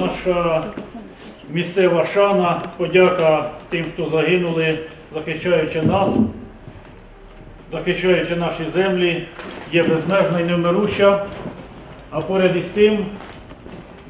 наша місцева шана, подяка тим, хто загинули, захищаючи нас, захищаючи наші землі, є безмежна і невмируща. А поряд із тим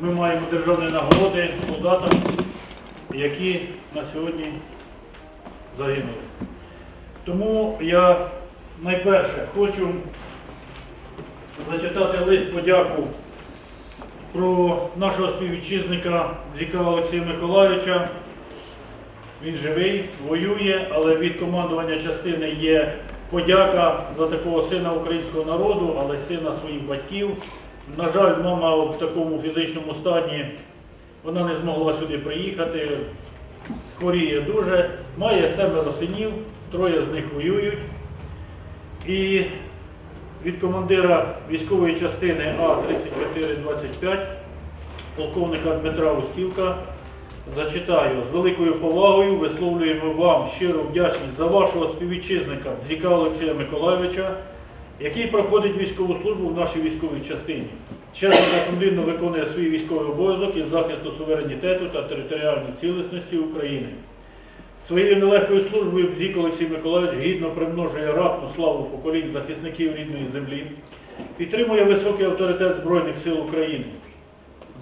ми маємо державні нагороди солдатам, які на сьогодні загинули. Тому я найперше хочу зачитати лист подяку про нашого співвітчизника Зіка Олексія Миколайовича. Він живий, воює, але від командування частини є подяка за такого сина українського народу, але сина своїх батьків. На жаль, мама в такому фізичному стані вона не змогла сюди приїхати, хворіє дуже, має семеро синів, троє з них воюють. І від командира військової частини А-3425 полковника Дмитра Устівка зачитаю. З великою повагою висловлюємо вам щиру вдячність за вашого співвітчизника Зіка Олексія Миколайовича, який проходить військову службу в нашій військовій частині. Чесно та сумлінно виконує свій військовий обов'язок із захисту суверенітету та територіальної цілісності України. Своєю нелегкою службою Бзік Олексій Миколаївич гідно примножує ратну славу поколінь захисників рідної землі, підтримує високий авторитет Збройних сил України.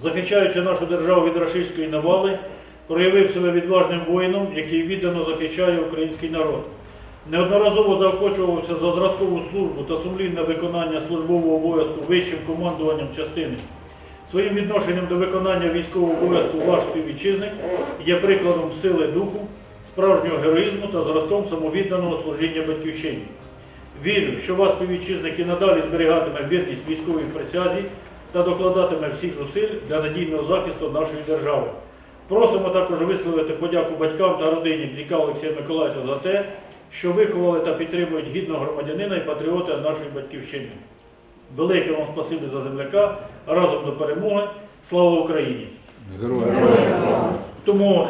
Захищаючи нашу державу від рашистської навали, проявив себе відважним воїном, який віддано захищає український народ. Неодноразово заохочувався за зразкову службу та сумлінне виконання службового обов'язку вищим командуванням частини. Своїм відношенням до виконання військового обов'язку ваш співвітчизник є прикладом сили духу, справжнього героїзму та зразком самовідданого служіння батьківщині. Вірю, що вас співвітчизник і надалі зберігатиме вірність військовій присязі та докладатиме всіх зусиль для надійного захисту нашої держави. Просимо також висловити подяку батькам та родині Бзіка Олексія Миколаївича за те, що виховали та підтримують гідного громадянина і патріота нашої батьківщини. Велике вам спасибі за земляка, разом до перемоги. Слава Україні! Героям. Тому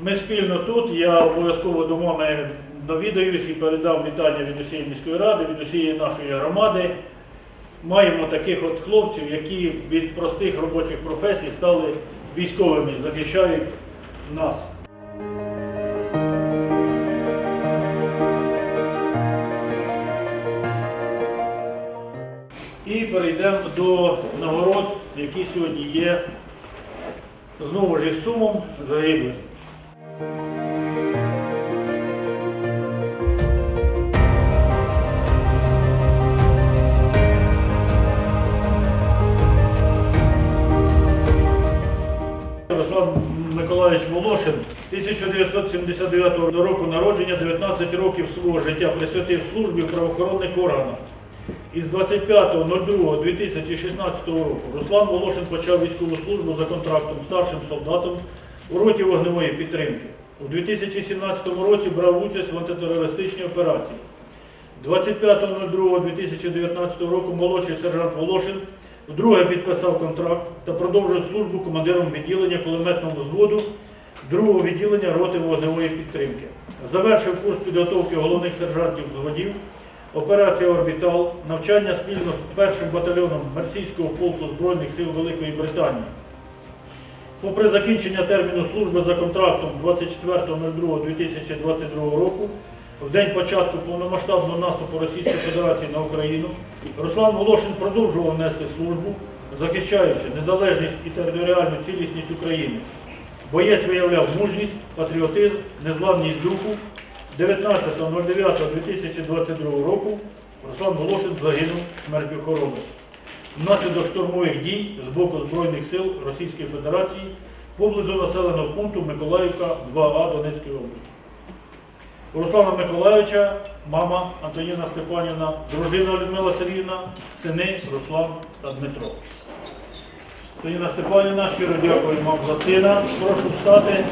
ми спільно тут, я обов'язково до мами навідаюсь і передам вітання від усієї міської ради, від усієї нашої громади. Маємо таких от хлопців, які від простих робочих професій стали військовими, захищають нас. І перейдемо до нагород, які сьогодні є знову ж із сумом загиблих. Миколаївич Волошин 1979 року народження, 19 років свого життя присвятив службі в правоохоронних органах. Із 25.02.2016 року Руслан Волошин почав військову службу за контрактом старшим солдатом у роті вогневої підтримки. У 2017 році брав участь в антитерористичній операції. 25.02.2019 року молодший сержант Волошин вдруге підписав контракт та продовжив службу командиром відділення кулеметного взводу другого відділення роти вогневої підтримки. Завершив курс підготовки головних сержантів взводів, операція Орбітал, навчання спільно з першим батальйоном Мерсійського полку Збройних сил Великої Британії. Попри закінчення терміну служби за контрактом 24.02.2022 року, в день початку повномасштабного наступу Російської Федерації на Україну, Руслан Волошин продовжував нести службу, захищаючи незалежність і територіальну цілісність України. Боєць виявляв мужність, патріотизм, незламність духу. 19.09.2022 року Руслан Волошин загинув смертю хвороби внаслідок штурмових дій з боку Збройних сил Російської Федерації поблизу населеного пункту Миколаївка 2А Донецької області. Руслана Миколаївича, мама Антоніна Степанівна, дружина Людмила Сергіївна, сини Руслан та Дмитро. Антоніна Степанівна, щиро дякую вам за сина. Прошу встати.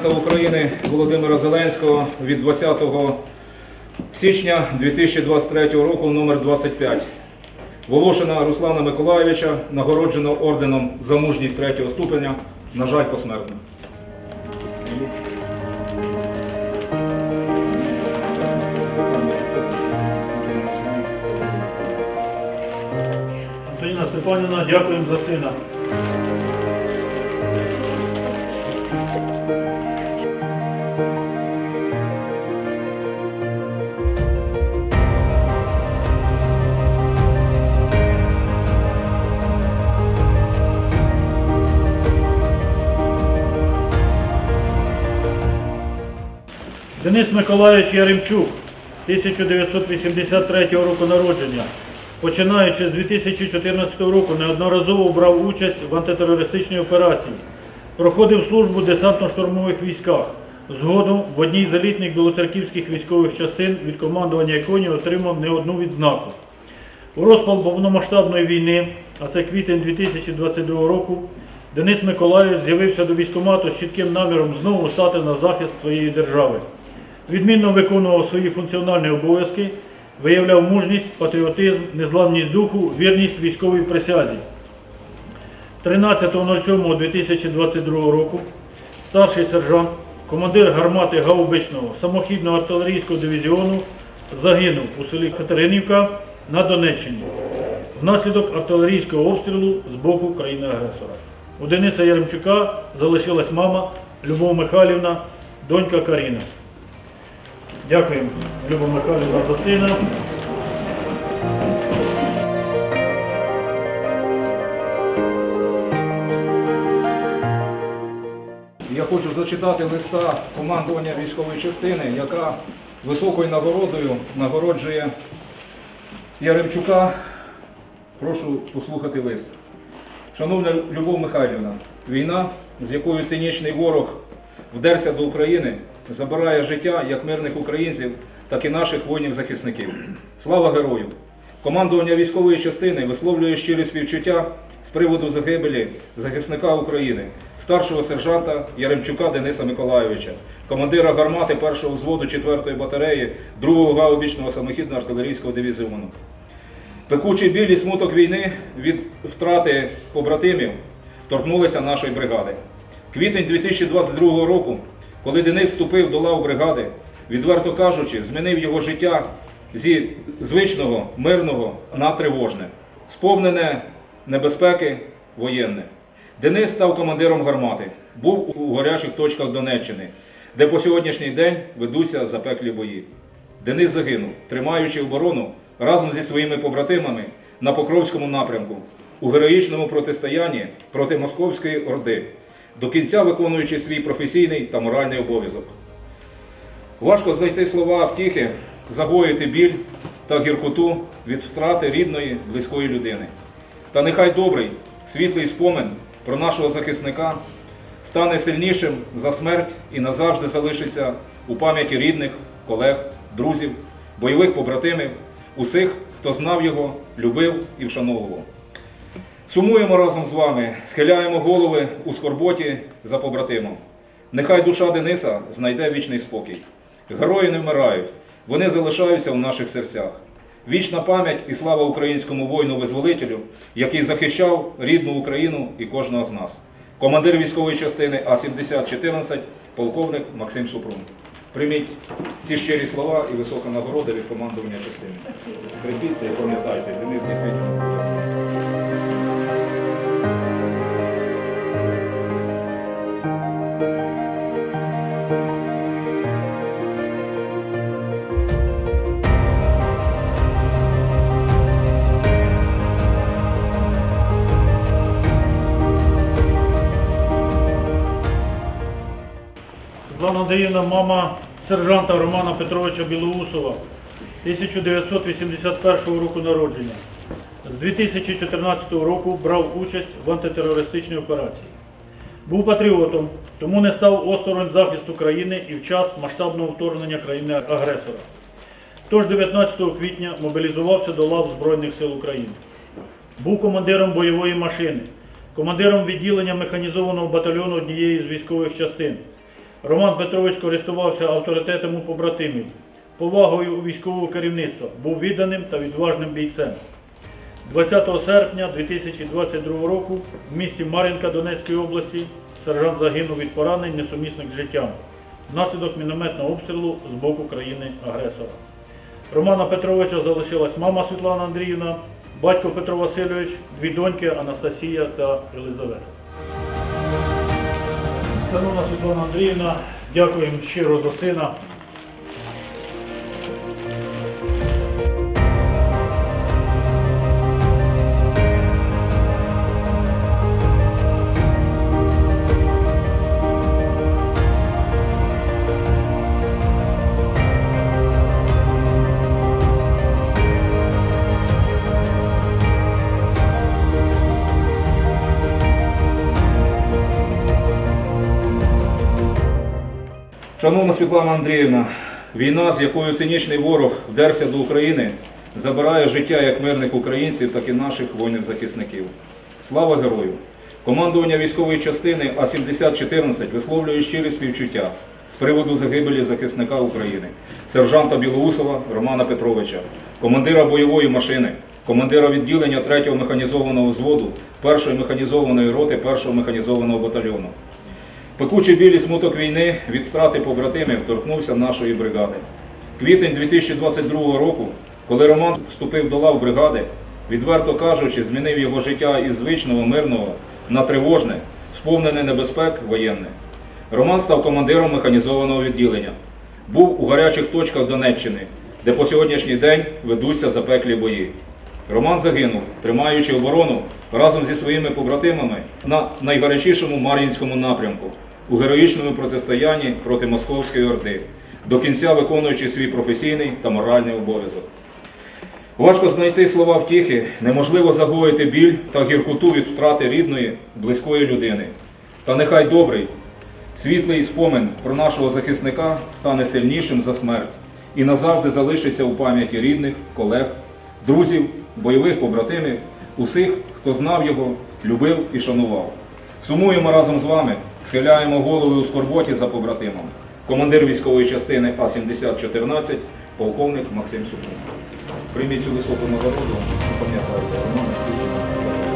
Президента України Володимира Зеленського від 20 січня 2023 року номер 25 Волошина Руслана Миколайовича нагороджено орденом за мужність третього ступеня, на жаль, посмертно. Антоніна Степанівна, дякуємо за сина. Денис Миколаївич Яремчук, 1983 року народження. Починаючи з 2014 року, неодноразово брав участь в антитерористичній операції. Проходив службу в десантно-штурмових військах. Згодом в одній з елітних білоцерківських військових частин від командування яконі отримав не одну відзнаку. У розпал повномасштабної війни, а це квітень 2022 року, Денис Миколаївич з'явився до військкомату з чітким наміром знову стати на захист своєї держави. Відмінно виконував свої функціональні обов'язки, виявляв мужність, патріотизм, незламність духу, вірність військовій присязі. 13.07.2022 року старший сержант, командир гармати Гаубичного самохідного артилерійського дивізіону загинув у селі Катеринівка на Донеччині внаслідок артилерійського обстрілу з боку країни-агресора. У Дениса Яремчука залишилась мама Любов Михайлівна, донька Каріна. Дякуємо, Любов Михайлівна, за сина. Я хочу зачитати листа командування військової частини, яка високою нагородою нагороджує Яремчука. Прошу послухати лист. Шановна Любов Михайлівна, війна, з якою цинічний ворог вдерся до України, забирає життя як мирних українців, так і наших воїнів-захисників. Слава герою! Командування військової частини висловлює щирі співчуття з приводу загибелі захисника України, старшого сержанта Яремчука Дениса Миколайовича, командира гармати першого взводу 4-ї батареї 2-го гаубічного самохідного артилерійського дивізіону. Пекучий біль і смуток війни від втрати побратимів торкнулися нашої бригади. Квітень 2022 року, коли Денис вступив до лав бригади, відверто кажучи, змінив його життя зі звичного, мирного на тривожне, сповнене небезпеки воєнне. Денис став командиром гармати, був у гарячих точках Донеччини, де по сьогоднішній день ведуться запеклі бої. Денис загинув, тримаючи оборону разом зі своїми побратимами на Покровському напрямку у героїчному протистоянні проти Московської Орди, до кінця виконуючи свій професійний та моральний обов'язок. Важко знайти слова втіхи, загоїти біль та гіркоту від втрати рідної, близької людини. Та нехай добрий, світлий спомин про нашого захисника стане сильнішим за смерть і назавжди залишиться у пам'яті рідних, колег, друзів, бойових побратимів, усіх, хто знав його, любив і вшановував. Сумуємо разом з вами, схиляємо голови у скорботі за побратимом. Нехай душа Дениса знайде вічний спокій. Герої не вмирають, вони залишаються у наших серцях. Вічна пам'ять і слава українському воїну-визволителю, який захищав рідну Україну і кожного з нас. Командир військової частини А-7014, полковник Максим Супрун. Прийміть ці щирі слова і висока нагорода від командування частини. Крепіться і пам'ятайте, Денис дійсно. Андріївна, мама сержанта Романа Петровича Білоусова, 1981 року народження. З 2014 року брав участь в антитерористичній операції. Був патріотом, тому не став осторонь захисту країни і в час масштабного вторгнення країни-агресора. Тож 19 квітня мобілізувався до лав Збройних сил України. Був командиром бойової машини, командиром відділення механізованого батальйону однієї з військових частин. Роман Петрович користувався авторитетом у побратимів, повагою у військового керівництва, був відданим та відважним бійцем. 20 серпня 2022 року в місті Мар'їнка Донецької області Сержант загинув від поранень, несумісних з життям внаслідок мінометного обстрілу з боку країни-агресора. Романа Петровича залишилась мама Світлана Андріївна, батько Петро Васильович, дві доньки Анастасія та Елизавета. Шановна Світлана Андріївна, дякуємо щиро за сина. Шановна Світлана Андріївна, війна, з якою цинічний ворог вдерся до України, забирає життя як мирних українців, так і наших воїнів-захисників. Слава герою! Командування військової частини А-7014 висловлює щирі співчуття з приводу загибелі захисника України, сержанта Білоусова Романа Петровича, командира бойової машини, командира відділення 3-го механізованого взводу 1-ї механізованої роти 1-го механізованого батальйону. Пекучий білі смуток війни від втрати побратимів торкнувся нашої бригади. Квітень 2022 року, коли Роман вступив до лав бригади, відверто кажучи, змінив його життя із звичного мирного на тривожне, сповнене небезпек воєнне. Роман став командиром механізованого відділення. Був у гарячих точках Донеччини, де по сьогоднішній день ведуться запеклі бої. Роман загинув, тримаючи оборону разом зі своїми побратимами на найгарячішому Мар'їнському напрямку у героїчному протистоянні проти Московської Орди, до кінця виконуючи свій професійний та моральний обов'язок. Важко знайти слова втіхи, неможливо загоїти біль та гіркоту від втрати рідної, близької людини. Та нехай добрий, світлий спомин про нашого захисника стане сильнішим за смерть і назавжди залишиться у пам'яті рідних, колег, друзів, бойових побратимів, усіх, хто знав його, любив і шанував. Сумуємо разом з вами, схиляємо голови у скорботі за побратимом. Командир військової частини А-7014, полковник Максим Супун. Прийміть цю високу нагороду, пам'ятайте.